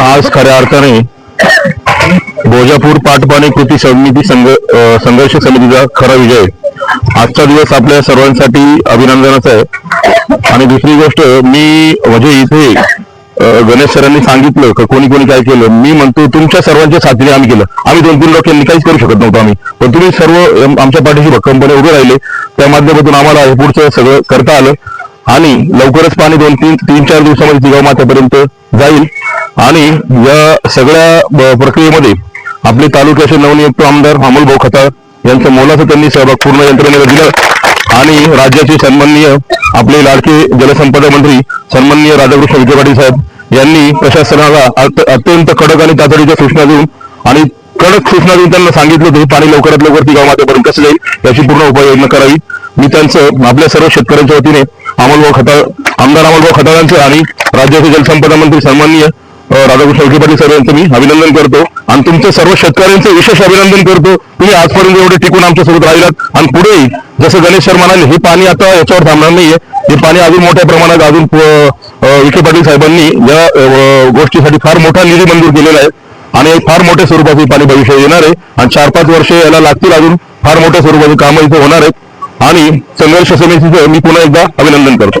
आज खऱ्या अर्थाने भोजापूर पाटपाणी कृती समिती संघ संघर्ष समितीचा खरा विजय. आजचा दिवस आपल्या सर्वांसाठी अभिनंदनाचा आहे. आणि दुसरी गोष्ट मी म्हणजे इथे गणेश सरांनी सांगितलं का कोणी कोणी काय केलं? मी म्हणतो तुमच्या सर्वांच्या साथीने आम्ही केलं. आम्ही दोन तीन लोकांनी काहीच करू शकत नव्हतो आम्ही. पण तुम्ही सर्व आमच्या पाठीशी भक्कमपणे उभे राहिले. त्या माध्यमातून आम्हाला हे पुढचं सगळं करता आलं. आणि लवकरच पाणी दोन तीन तीन चार दिवसामध्ये तिगाव माथ्यापर्यंत जाईल. आणि या सगळ्या प्रक्रियेमध्ये आपले तालुक्याचे नवनियुक्त आमदार अमोल भाऊ खताळ यांचा मोलाचा त्यांनी सहभाग पूर्ण यंत्रणेला दिला आणि राज्याचे सन्माननीय आपले लाडके जलसंपदा मंत्री सन्माननीय राधाकृष्ण विखे पाटील साहेब यांनी प्रशासनाला अत्यंत कडक आणि तातडीच्या सूचना देऊन आणि कडक सूचना देऊन त्यांना सांगितलं होतं पाणी लवकरात लवकर ती माथ्यापर्यंत कसं जाईल याची पूर्ण उपाययोजना करावी. मी त्यांचं आपल्या सर्व शेतकऱ्यांच्या वतीने अमोलभाऊ खताळ आमदार अमोलभाऊ खताळांचं आणि राज्याचे जलसंपदा मंत्री सन्माननीय राधाकृष्ण विखे पाटील सर यांचं मी अभिनंदन करतो. आणि तुमचं सर्व शेतकऱ्यांचं विशेष अभिनंदन करतो. तुम्ही आजपर्यंत एवढे टिकून आमच्यासोबत राहिलात. आणि पुढेही जसं गणेश सर म्हणाले हे पाणी आता याच्यावर थांबणार नाहीये. हे पाणी अजून मोठ्या प्रमाणात अजून विखे पाटील साहेबांनी या गोष्टीसाठी फार मोठा निधी मंजूर केलेला आहे. आणि फार मोठ्या स्वरूपाचे पाणी भविष्य येणार आहे. आणि चार पाच वर्ष याला लागतील अजून. फार मोठ्या स्वरूपाचे कामं इथे होणार आहेत आणि संघर्ष समितीचं मी पुन्हा एकदा अभिनंदन करतो.